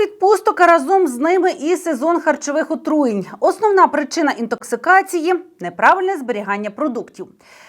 відпусток, разом з ними і сезон харчових отруєнь. Основна причина інтоксикації неправильне зберігання продуктів.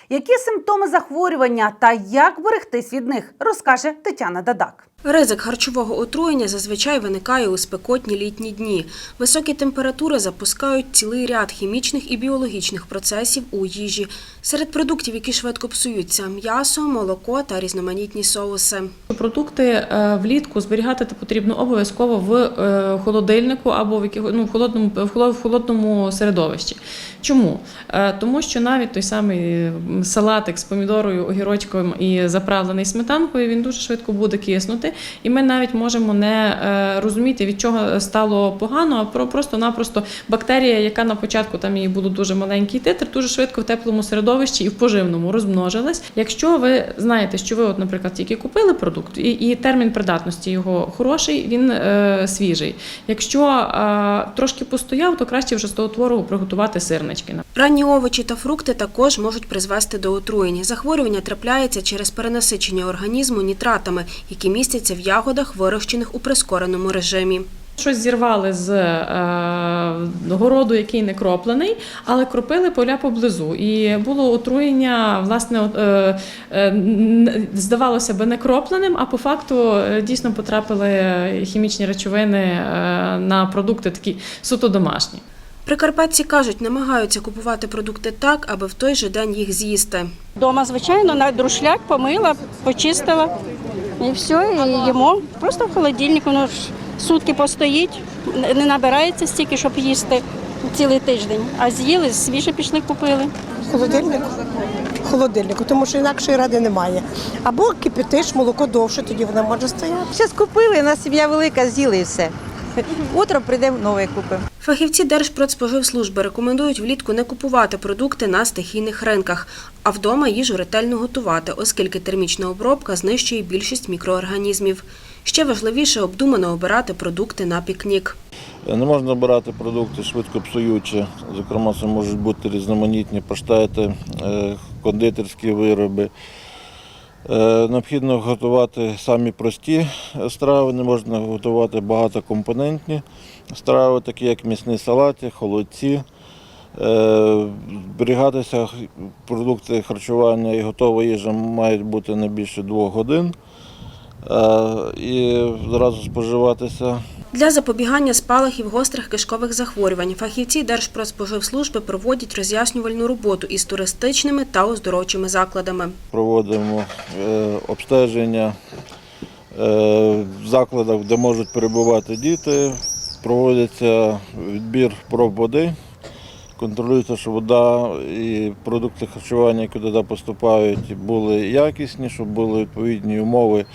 Які симптоми захворювання та як берегтись від них, розкаже Тетяна Дадак. Ризик харчового отруєння зазвичай виникає у спекотні літні дні. Високі температури запускають цілий ряд хімічних і біологічних процесів у їжі. Серед продуктів, які швидко псуються – м'ясо, молоко та різноманітні соуси. Продукти е, влітку зберігати потрібно обов'язково в е, холодильнику або в яких- ну, в холодному в холо- в холодному середовищі. Чому? Е, Тому що навіть той самий салатик з помідорою, огірочком і заправлений сметанкою він дуже швидко буде киснути, і ми навіть можемо не е, розуміти, від чого стало погано, а про просто-напросто бактерія, яка на початку там її було дуже маленький титр, дуже швидко в теплому середовищі і в поживному розмножилась. Якщо ви знаєте, що ви, от, наприклад, тільки купили продукт, і, і термін придатності його хороший, він е, свіжий. Якщо е, трошки постояв, то краще вже з того творогу приготувати сирнички. Ранні овочі та фрукти також можуть призвести до отруєння. Захворювання трапляється через перенасичення організму нітратами, які містяться в ягодах, вирощених у прискореному режимі. Щось зірвали з е, городу, який не кроплений, але кропили поля поблизу. І було отруєння, власне, е, е, здавалося би, не кропленим, а по факту е, дійсно потрапили хімічні речовини е, на продукти такі суто домашні. Прикарпатці кажуть, намагаються купувати продукти так, аби в той же день їх з'їсти. Дома, звичайно, на друшляк помила, почистила і все, і їмо. Просто в холодильник, воно ж сутки постоїть, не набирається стільки, щоб їсти цілий тиждень. А з'їли, свіже пішли купили. Холодильник? Холодильнику, тому що інакшої ради немає. Або кипятиш молоко довше, тоді воно може стояти. Зараз купили, у нас сім'я велика, з'їли і все. Утром прийдемо нове купимо. Фахівці Держпродспоживслужби рекомендують влітку не купувати продукти на стихійних ринках, а вдома їжу ретельно готувати, оскільки термічна обробка знищує більшість мікроорганізмів. Ще важливіше обдумано обирати продукти на пікнік. Не можна брати продукти швидко псуючі. Зокрема, це можуть бути різноманітні паштети, е, кондитерські вироби. Е, Необхідно готувати самі прості страви, не можна готувати багатокомпонентні страви, такі як м'ясні салати, холодці. Е, Зберігатися продукти харчування і готова їжа мають бути не більше двох годин. Е, І зразу споживатися Для запобігання спалахів гострих кишкових захворювань фахівці Держпродспоживслужби проводять роз'яснювальну роботу із туристичними та оздоровчими закладами. проводимо е, обстеження е, в закладах, де можуть перебувати діти. Проводиться відбір проб води, контролюється, щоб вода і продукти харчування, які туди поступають, були якісні, щоб були відповідні умови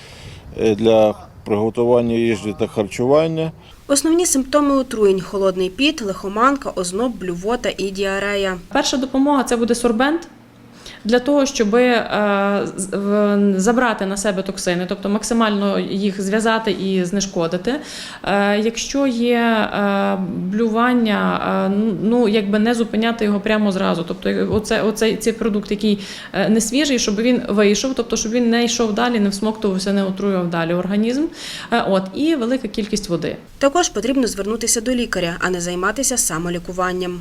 е, для приготування їжі та харчування. Основні симптоми отруєнь – холодний піт, лихоманка, озноб, блювота і діарея. Перша допомога це буде сорбент. Для того, щоб забрати на себе токсини, тобто максимально їх зв'язати і знешкодити. Е, Якщо є е, блювання, е, ну якби не зупиняти його прямо зразу. Тобто, оце, оцей цей продукт, який е, не свіжий, щоб він вийшов, тобто щоб він не йшов далі, не всмоктувався, не отруював далі організм. Е, От і велика кількість води. Також потрібно звернутися до лікаря, а не займатися самолікуванням.